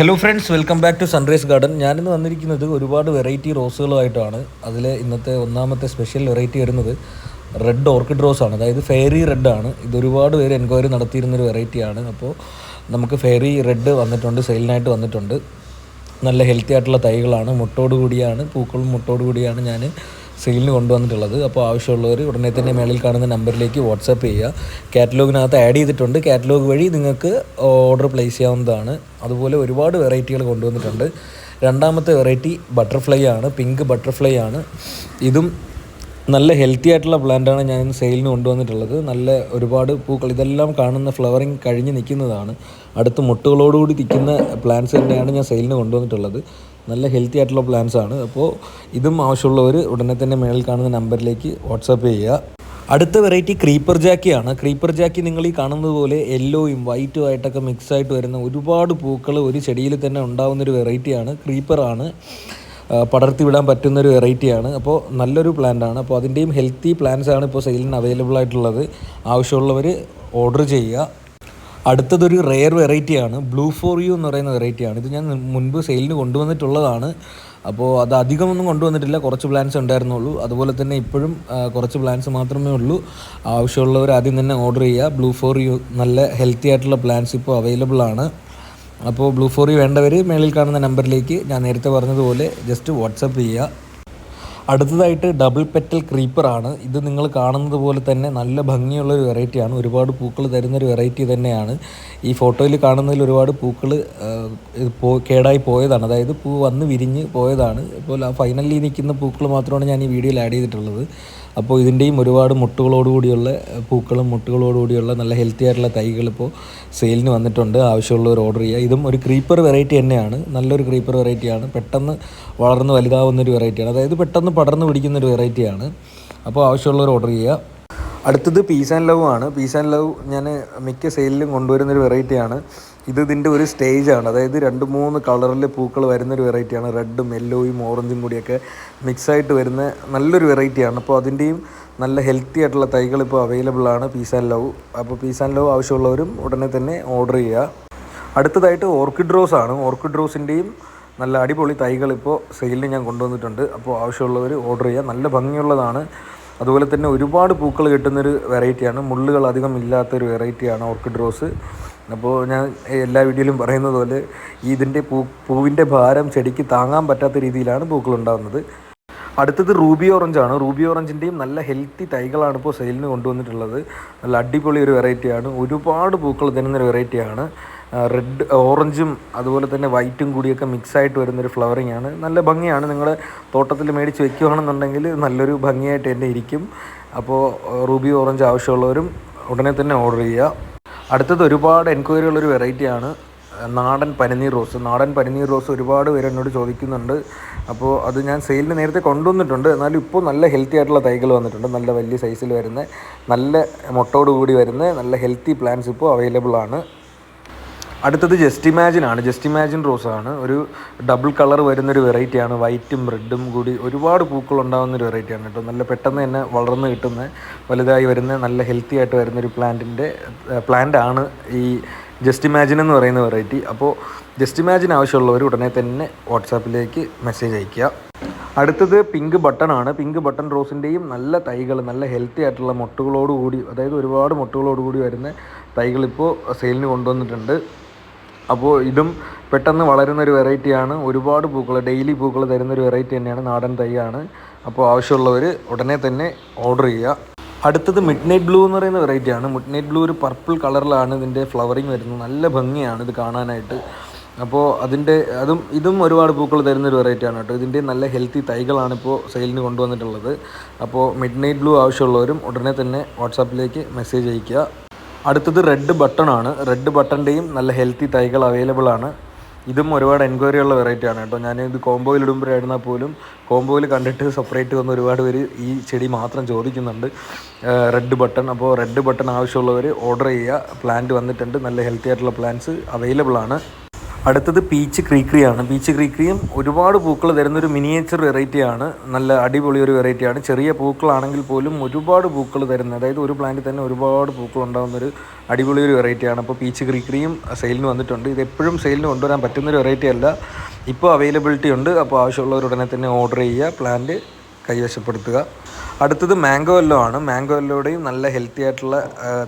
Hello friends welcome back to sunrise garden ഞാനിന്ന് വന്നിരിക്കുന്നത് ഒരുപാട് വെറൈറ്റി റോസുകളുമായിട്ടാണ് അതിൽ ഇന്നത്തെ ഒന്നാമത്തെ സ്പെഷ്യൽ വെറൈറ്റി വരുന്നത് റെഡ് ഓർക്കിഡ് റോസ് ആണ്. അതായത് ഫെയറി റെഡ് ആണ്. ഇത് ഒരുപാട് പേര് എൻക്വയറി നടത്തിയിരുന്നൊരു വെറൈറ്റിയാണ് അപ്പോൾ നമുക്ക് ഫെയറി റെഡ് വന്നിട്ടുണ്ട് സെയിലിനായിട്ട് വന്നിട്ടുണ്ട്. നല്ല ഹെൽത്തി ആയിട്ടുള്ള തൈകളാണ്. മുട്ടോട് കൂടിയാണ് പൂക്കളും മുട്ടോട് കൂടിയാണ് ഞാൻ സെയിലിന് കൊണ്ടുവന്നിട്ടുള്ളത്. അപ്പോൾ ആവശ്യമുള്ളവർ ഉടനെ തന്നെ മേളിൽ കാണുന്ന നമ്പറിലേക്ക് വാട്സാപ്പ് ചെയ്യുക. കാറ്റലോഗിനകത്ത് ആഡ് ചെയ്തിട്ടുണ്ട്. കാറ്റലോഗ് വഴി നിങ്ങൾക്ക് ഓർഡർ പ്ലേസ് ചെയ്യാവുന്നതാണ്. അതുപോലെ ഒരുപാട് വെറൈറ്റികൾ കൊണ്ടുവന്നിട്ടുണ്ട്. രണ്ടാമത്തെ വെറൈറ്റി ബട്ടർഫ്ലൈ ആണ്. പിങ്ക് ബട്ടർഫ്ലൈ ആണ്. ഇതും നല്ല ഹെൽത്തി ആയിട്ടുള്ള പ്ലാന്റാണ് ഞാൻ സെയിലിന് കൊണ്ടുവന്നിട്ടുള്ളത്. നല്ല ഒരുപാട് പൂക്കൾ ഇതെല്ലാം കാണുന്ന ഫ്ലവറിങ് കഴിഞ്ഞ് നിൽക്കുന്നതാണ്. അടുത്ത് മുട്ടുകളോടുകൂടി നിൽക്കുന്ന പ്ലാന്റ്സ് തന്നെയാണ് ഞാൻ സെയിലിന് കൊണ്ടുവന്നിട്ടുള്ളത്. നല്ല ഹെൽത്തി ആയിട്ടുള്ള പ്ലാൻസ് ആണ്. അപ്പോൾ ഇതും ആവശ്യമുള്ളവർ ഉടനെ തന്നെ മേളിൽ കാണുന്ന നമ്പറിലേക്ക് വാട്സാപ്പ് ചെയ്യുക. അടുത്ത വെറൈറ്റി ക്രീപ്പർ ജാക്കിയാണ് ക്രീപ്പർ ജാക്കി നിങ്ങൾ ഈ കാണുന്നത് പോലെ യെല്ലോയും വൈറ്റും ആയിട്ടൊക്കെ മിക്സ് ആയിട്ട് വരുന്ന ഒരുപാട് പൂക്കൾ ഒരു ചെടിയിൽ തന്നെ ഉണ്ടാകുന്നൊരു വെറൈറ്റിയാണ് ക്രീപ്പറാണ് പടർത്തി വിടാൻ പറ്റുന്നൊരു വെറൈറ്റിയാണ് അപ്പോൾ നല്ലൊരു ആണ്. അപ്പോൾ അതിന്റെയും ഹെൽത്തി പ്ലാന്റ്സാണ് ഇപ്പോൾ സെയിലിന് അവൈലബിൾ ആയിട്ടുള്ളത്. ആവശ്യമുള്ളവർ ഓർഡർ ചെയ്യുക. അടുത്തതൊരു റെയർ വെറൈറ്റിയാണ് ബ്ലൂ ഫോർ യു എന്ന് പറയുന്ന വെറൈറ്റിയാണ് ഇത് ഞാൻ മുൻപ് സെയിലിന് കൊണ്ടുവന്നിട്ടുള്ളതാണ്. അപ്പോൾ അത് അധികമൊന്നും കൊണ്ടുവന്നിട്ടില്ല. കുറച്ച് പ്ലാൻസ് ഉണ്ടായിരുന്നുള്ളൂ. അതുപോലെ തന്നെ ഇപ്പോഴും കുറച്ച് പ്ലാൻസ് മാത്രമേ ഉള്ളൂ. ആവശ്യമുള്ളവർ ആദ്യം തന്നെ ഓർഡർ ചെയ്യുക. ബ്ലൂ ഫോർ യു നല്ല ഹെൽത്തി ആയിട്ടുള്ള പ്ലാൻസ് ഇപ്പോൾ അവൈലബിൾ ആണ്. അപ്പോൾ ബ്ലൂ ഫോർ യു വേണ്ടവർ മേളിൽ കാണുന്ന നമ്പറിലേക്ക് ഞാൻ നേരത്തെ പറഞ്ഞതുപോലെ ജസ്റ്റ് വാട്സപ്പ് ചെയ്യുക. അടുത്തതായിട്ട് ഡബിൾ പെറ്റൽ ക്രീപ്പറാണ് ഇത് നിങ്ങൾ കാണുന്നത് പോലെ തന്നെ നല്ല ഭംഗിയുള്ള ഒരു വെറൈറ്റിയാണ് ഒരുപാട് പൂക്കൾ തരുന്ന ഒരു വെറൈറ്റി തന്നെയാണ്. ഈ ഫോട്ടോയിൽ കാണുന്നതിൽ ഒരുപാട് പൂക്കൾ കേടായി പോയതാണ്. അതായത് പൂ വന്ന് വിരിഞ്ഞ് പോയതാണ്. ഇപ്പോൾ ഫൈനലി നിൽക്കുന്ന പൂക്കൾ മാത്രമാണ് ഞാൻ ഈ വീഡിയോയിൽ ആഡ് ചെയ്തിട്ടുള്ളത്. അപ്പോൾ ഇതിന്റെയും ഒരുപാട് മുട്ടുകളോടുകൂടിയുള്ള പൂക്കളും മുട്ടുകളോടുകൂടിയുള്ള നല്ല ഹെൽത്തി ആയിട്ടുള്ള തൈകൾ ഇപ്പോൾ സെയിലിന് വന്നിട്ടുണ്ട്. ആവശ്യമുള്ളവർ ഓർഡർ ചെയ്യുക. ഇതും ഒരു ക്രീപ്പർ വെറൈറ്റി തന്നെയാണ്. നല്ലൊരു ക്രീപ്പർ വെറൈറ്റിയാണ് പെട്ടെന്ന് വളർന്ന് വലുതാവുന്ന ഒരു വെറൈറ്റിയാണ് അതായത് പെട്ടെന്ന് പടർന്ന് പിടിക്കുന്ന ഒരു വെറൈറ്റിയാണ് അപ്പോൾ ആവശ്യമുള്ളവർ ഓർഡർ ചെയ്യുക. അടുത്തത് പീസ് ആൻഡ് ലവ് ആണ്. പീസ് ആൻഡ് ലവ് ഞാൻ മിക്ക സെയിലിലും കൊണ്ടുവരുന്നൊരു വെറൈറ്റിയാണ് ഇത് ഇതിന്റെ ഒരു സ്റ്റേജാണ് അതായത് രണ്ട് മൂന്ന് കളറിൽ പൂക്കൾ വരുന്നൊരു വെറൈറ്റിയാണ് റെഡും യെല്ലോയും ഓറഞ്ചും കൂടിയൊക്കെ മിക്സായിട്ട് വരുന്ന നല്ലൊരു വെറൈറ്റിയാണ് അപ്പോൾ അതിന്റെയും നല്ല ഹെൽത്തി ആയിട്ടുള്ള തൈകൾ ഇപ്പോൾ അവൈലബിൾ ആണ് പീസ് ആൻഡ് ലവ് അപ്പോൾ പീസ് ആൻഡ് ലവ് ആവശ്യമുള്ളവരും ഉടനെ തന്നെ ഓർഡർ ചെയ്യുക. അടുത്തതായിട്ട് ഓർക്കിഡ് റോസ് ആണ്. ഓർക്കിഡ് റോസിന്റെയും നല്ല അടിപൊളി തൈകൾ ഇപ്പോൾ സെയിലിന് ഞാൻ കൊണ്ടുവന്നിട്ടുണ്ട്. അപ്പോൾ ആവശ്യമുള്ളവർ ഓർഡർ ചെയ്യുക. നല്ല ഭംഗിയുള്ളതാണ്. അതുപോലെ തന്നെ ഒരുപാട് പൂക്കൾ കിട്ടുന്നൊരു വെറൈറ്റിയാണ്. മുള്ളുകൾ അധികം ഇല്ലാത്തൊരു വെറൈറ്റിയാണ് ഓർക്കിഡ് റോസ്. അപ്പോൾ ഞാൻ എല്ലാ വീഡിയോയിലും പറയുന്നത് പോലെ ഇതിന്റെ പൂ പൂവിന്റെ ഭാരം ചെടിക്ക് താങ്ങാൻ പറ്റാത്ത രീതിയിലാണ് പൂക്കൾ ഉണ്ടാകുന്നത്. അടുത്തത് റൂബി ഓറഞ്ചാണ് റൂബി ഓറഞ്ചിന്റെയും നല്ല ഹെൽത്തി തൈകളാണ് ഇപ്പോൾ സെയിലിന് കൊണ്ടുവന്നിട്ടുള്ളത്. നല്ല അടിപൊളി ഒരു വെറൈറ്റിയാണ്. ഒരുപാട് പൂക്കൾ തരുന്നൊരു വെറൈറ്റിയാണ്. റെഡ് ഓറഞ്ചും അതുപോലെ തന്നെ വൈറ്റും കൂടിയൊക്കെ മിക്സ് ആയിട്ട് വരുന്നൊരു ഫ്ലവറിങ് ആണ്. നല്ല ഭംഗിയാണ്. നിങ്ങൾ തോട്ടത്തിൽ മേടിച്ച് വെക്കുകയാണെന്നുണ്ടെങ്കിൽ നല്ലൊരു ഭംഗിയായിട്ട് തന്നെ ഇരിക്കും. അപ്പോൾ റൂബി ഓറഞ്ച് ആവശ്യമുള്ളവരും ഉടനെ തന്നെ ഓർഡർ ചെയ്യുക. അടുത്തത് ഒരുപാട് എൻക്വയറി ഉള്ളൊരു വെറൈറ്റിയാണ് നാടൻ പനിനീർ റോസ്. നാടൻ പനിനീർ റോസ് ഒരുപാട് പേര് എന്നോട് ചോദിക്കുന്നുണ്ട്. അപ്പോൾ അത് ഞാൻ സെയിലിന് നേരത്തെ കൊണ്ടുവന്നിട്ടുണ്ട്. എന്നാലും ഇപ്പോൾ നല്ല ഹെൽത്തി ആയിട്ടുള്ള തൈകൾ വന്നിട്ടുണ്ട്. നല്ല വലിയ സൈസിൽ വരുന്ന നല്ല മുട്ടോട് കൂടി വരുന്ന നല്ല ഹെൽത്തി പ്ലാന്റ്സ് ഇപ്പോൾ അവൈലബിൾ ആണ്. അടുത്തത് ജസ്റ്റ് ഇമാജിൻ ആണ്. ജസ്റ്റ് ഇമാജിൻ ആണ് ഒരു ഡബിൾ കളർ വരുന്നൊരു വെറൈറ്റിയാണ് വൈറ്റും റെഡും കൂടി ഒരുപാട് പൂക്കൾ ഉണ്ടാകുന്ന ഒരു വെറൈറ്റിയാണ് കേട്ടോ. നല്ല പെട്ടെന്ന് തന്നെ വളർന്ന് കിട്ടുന്ന വലുതായി വരുന്ന നല്ല ഹെൽത്തി ആയിട്ട് വരുന്നൊരു പ്ലാന്റിന്റെ പ്ലാന്റ് ആണ് ഈ ജസ്റ്റ് ഇമാജിൻ എന്ന് പറയുന്ന വെറൈറ്റി അപ്പോൾ ജസ്റ്റ് ഇമാജിൻ ആവശ്യമുള്ളവർ ഉടനെ തന്നെ വാട്സാപ്പിലേക്ക് മെസ്സേജ് അയയ്ക്കുക. അടുത്തത് പിങ്ക് ബട്ടൺ ആണ്. പിങ്ക് ബട്ടൺ റോസിന്റെയും നല്ല തൈകൾ നല്ല ഹെൽത്തി ആയിട്ടുള്ള മുട്ടുകളോടുകൂടി അതായത് ഒരുപാട് മുട്ടുകളോടുകൂടി വരുന്ന തൈകൾ ഇപ്പോൾ സെയിലിന് കൊണ്ടുവന്നിട്ടുണ്ട്. അപ്പോൾ ഇതും പെട്ടെന്ന് വളരുന്ന ഒരു വെറൈറ്റിയാണ്. ഒരുപാട് പൂക്കൾ ഡെയിലി പൂക്കൾ തരുന്ന ഒരു വെറൈറ്റി തന്നെയാണ് നാടൻ തൈയാണ്. അപ്പോൾ ആവശ്യമുള്ളവർ ഉടനെ തന്നെ ഓർഡർ ചെയ്യുക. അടുത്തത് മിഡ് നൈറ്റ് ബ്ലൂ എന്ന് പറയുന്ന വെറൈറ്റിയാണ്. മിഡ് നൈറ്റ് ബ്ലൂ ഒരു പർപ്പിൾ കളറിലാണ് ഇതിന്റെ ഫ്ലവറിങ് വരുന്നത്. നല്ല ഭംഗിയാണ് ഇത് കാണാനായിട്ട്. അപ്പോൾ അതിന്റെ അതും ഇതും ഒരുപാട് പൂക്കൾ തരുന്ന ഒരു വെറൈറ്റിയാണ് കേട്ടോ. ഇതിന്റെ നല്ല ഹെൽത്തി തൈകളാണ് ഇപ്പോൾ സെയിലിന് കൊണ്ടുവന്നിട്ടുള്ളത്. അപ്പോൾ മിഡ് നൈറ്റ് ബ്ലൂ ആവശ്യമുള്ളവരും ഉടനെ തന്നെ വാട്സാപ്പിലേക്ക് മെസ്സേജ് അയയ്ക്കുക. അടുത്തത് റെഡ് ബട്ടൺ ആണ്. റെഡ് ബട്ടന്റെയും നല്ല ഹെൽത്തി തൈകൾ അവൈലബിൾ ആണ്. ഇതും ഒരുപാട് എൻക്വയറി ഉള്ള വെറൈറ്റി ആണ് കേട്ടോ. ഞാൻ ഇത് കോംബോയിൽ ഇടുമ്പോഴായിരുന്നാൽ പോലും കോംബോയിൽ കണ്ടിട്ട് സെപ്പറേറ്റ് വന്ന് ഒരുപാട് പേര് ഈ ചെടി മാത്രം ചോദിക്കുന്നുണ്ട്. റെഡ് ബട്ടൺ അപ്പോൾ റെഡ് ബട്ടൺ ആവശ്യമുള്ളവർ ഓർഡർ ചെയ്യുക. പ്ലാന്റ് വന്നിട്ടുണ്ട്. നല്ല ഹെൽത്തി ആയിട്ടുള്ള പ്ലാന്റ്സ് അവൈലബിൾ ആണ്. അടുത്തത് പീച്ച് ക്രീക്രിയാണ് പീച്ച് ക്രീക്രിയും ഒരുപാട് പൂക്കൾ തരുന്നൊരു മിനിയേച്ചർ വെറൈറ്റിയാണ് നല്ല അടിപൊളി ഒരു വെറൈറ്റിയാണ് ചെറിയ പൂക്കളാണെങ്കിൽ പോലും ഒരുപാട് പൂക്കൾ തരുന്ന അതായത് ഒരു പ്ലാന്റിൽ തന്നെ ഒരുപാട് പൂക്കൾ ഉണ്ടാകുന്നൊരു അടിപൊളി ഒരു വെറൈറ്റിയാണ് അപ്പോൾ പീച്ച് ക്രീക്രിയും സെയിലിന് വന്നിട്ടുണ്ട്. ഇത് എപ്പോഴും സെയിലിന് കൊണ്ടുവരാൻ പറ്റുന്നൊരു വെറൈറ്റി അല്ല. ഇപ്പോൾ അവൈലബിലിറ്റി ഉണ്ട്. അപ്പോൾ ആവശ്യമുള്ളവർ ഉടനെ തന്നെ ഓർഡർ ചെയ്യുക. പ്ലാന്റ് കൈവശപ്പെടുത്തുക. അടുത്തത് മാംഗോ എല്ലോ ആണ്. മാംഗോ എല്ലോയുടെയും നല്ല ഹെൽത്തി ആയിട്ടുള്ള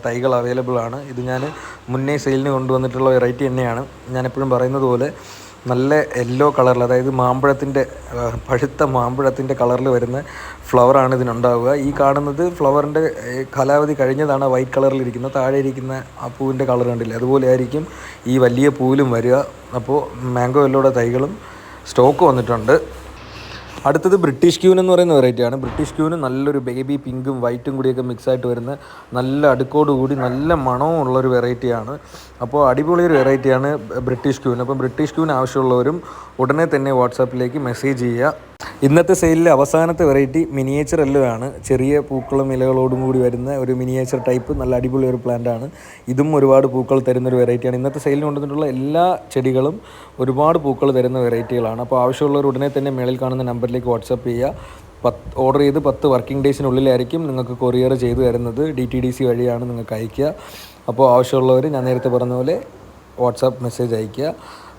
തൈകൾ അവൈലബിൾ ആണ്. ഇത് ഞാൻ മുന്നേ സെയിലിന് കൊണ്ടുവന്നിട്ടുള്ള വെറൈറ്റി തന്നെയാണ്. ഞാൻ എപ്പോഴും പറയുന്നത് പോലെ നല്ല യെല്ലോ കളറിൽ അതായത് മാമ്പഴത്തിന്റെ പഴുത്ത മാമ്പഴത്തിന്റെ കളറിൽ വരുന്ന ഫ്ലവറാണ് ഇതിനുണ്ടാവുക. ഈ കാണുന്നത് ഫ്ലവറിന്റെ കാലാവധി കഴിഞ്ഞതാണ് വൈറ്റ് കളറിൽ ഇരിക്കുന്നത് താഴെ ഇരിക്കുന്ന ആ പൂവിന്റെ കളർ കണ്ടില്ലേ? അതുപോലെ ആയിരിക്കും ഈ വലിയ പൂവിലും വരിക. അപ്പോൾ മാംഗോ എല്ലോയുടെ തൈകളും സ്റ്റോക്ക് വന്നിട്ടുണ്ട്. അടുത്തത് ബ്രിട്ടീഷ് ക്യൂൻ എന്ന് പറയുന്ന വെറൈറ്റിയാണ് ബ്രിട്ടീഷ് ക്യൂന് നല്ലൊരു ബേബി പിങ്കും വൈറ്റും കൂടിയൊക്കെ മിക്സായിട്ട് വരുന്ന നല്ല അടുക്കോട് കൂടി നല്ല മണവും ഉള്ളൊരു വെറൈറ്റിയാണ് അപ്പോൾ അടിപൊളി ഒരു വെറൈറ്റിയാണ് ബ്രിട്ടീഷ് ക്യൂൻ അപ്പം ബ്രിട്ടീഷ് ക്യൂൻ ആവശ്യമുള്ളവരും ഉടനെ തന്നെ വാട്സാപ്പിലേക്ക് മെസ്സേജ് ചെയ്യുക. ഇന്നത്തെ സെയിലിലെ അവസാനത്തെ വെറൈറ്റി മിനിയേച്ചർ എല്ലുവാണ് ചെറിയ പൂക്കളും ഇലകളോടും കൂടി വരുന്ന ഒരു മിനിയേച്ചർ ടൈപ്പ് നല്ല അടിപൊളി ഒരു പ്ലാന്റ് ആണ്. ഇതും ഒരുപാട് പൂക്കൾ തരുന്ന ഒരു വെറൈറ്റിയാണ് ഇന്നത്തെ സെയിലിൽ കൊണ്ടുവന്നിട്ടുള്ള എല്ലാ ചെടികളും ഒരുപാട് പൂക്കൾ തരുന്ന വെറൈറ്റികളാണ് അപ്പോൾ ആവശ്യമുള്ളവർ ഉടനെ തന്നെ മേളിൽ കാണുന്ന നമ്പറിലേക്ക് വാട്സപ്പ് ചെയ്യുക. പത്ത് ഓർഡർ ചെയ്ത് പത്ത് വർക്കിംഗ് ഡേയ്സിനുള്ളിലായിരിക്കും നിങ്ങൾക്ക് കൊറിയർ ചെയ്തു തരുന്നത്. ഡി ടി ഡി സി വഴിയാണ് നിങ്ങൾക്ക് അയക്കുക അപ്പോൾ ആവശ്യമുള്ളവർ ഞാൻ നേരത്തെ പറഞ്ഞ പോലെ വാട്സാപ്പ് മെസ്സേജ് അയയ്ക്കുക.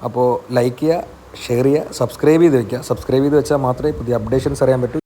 അപ്പോൾ ലൈക്ക് ചെയ്യുക. ഷെയർ ചെയ്യുക സബ്സ്ക്രൈബ് ചെയ്ത് വെക്കുക. സബ്സ്ക്രൈബ് ചെയ്ത് വെച്ചാൽ മാത്രമേ പുതിയ അപ്ഡേഷൻസ് അറിയാൻ പറ്റൂ.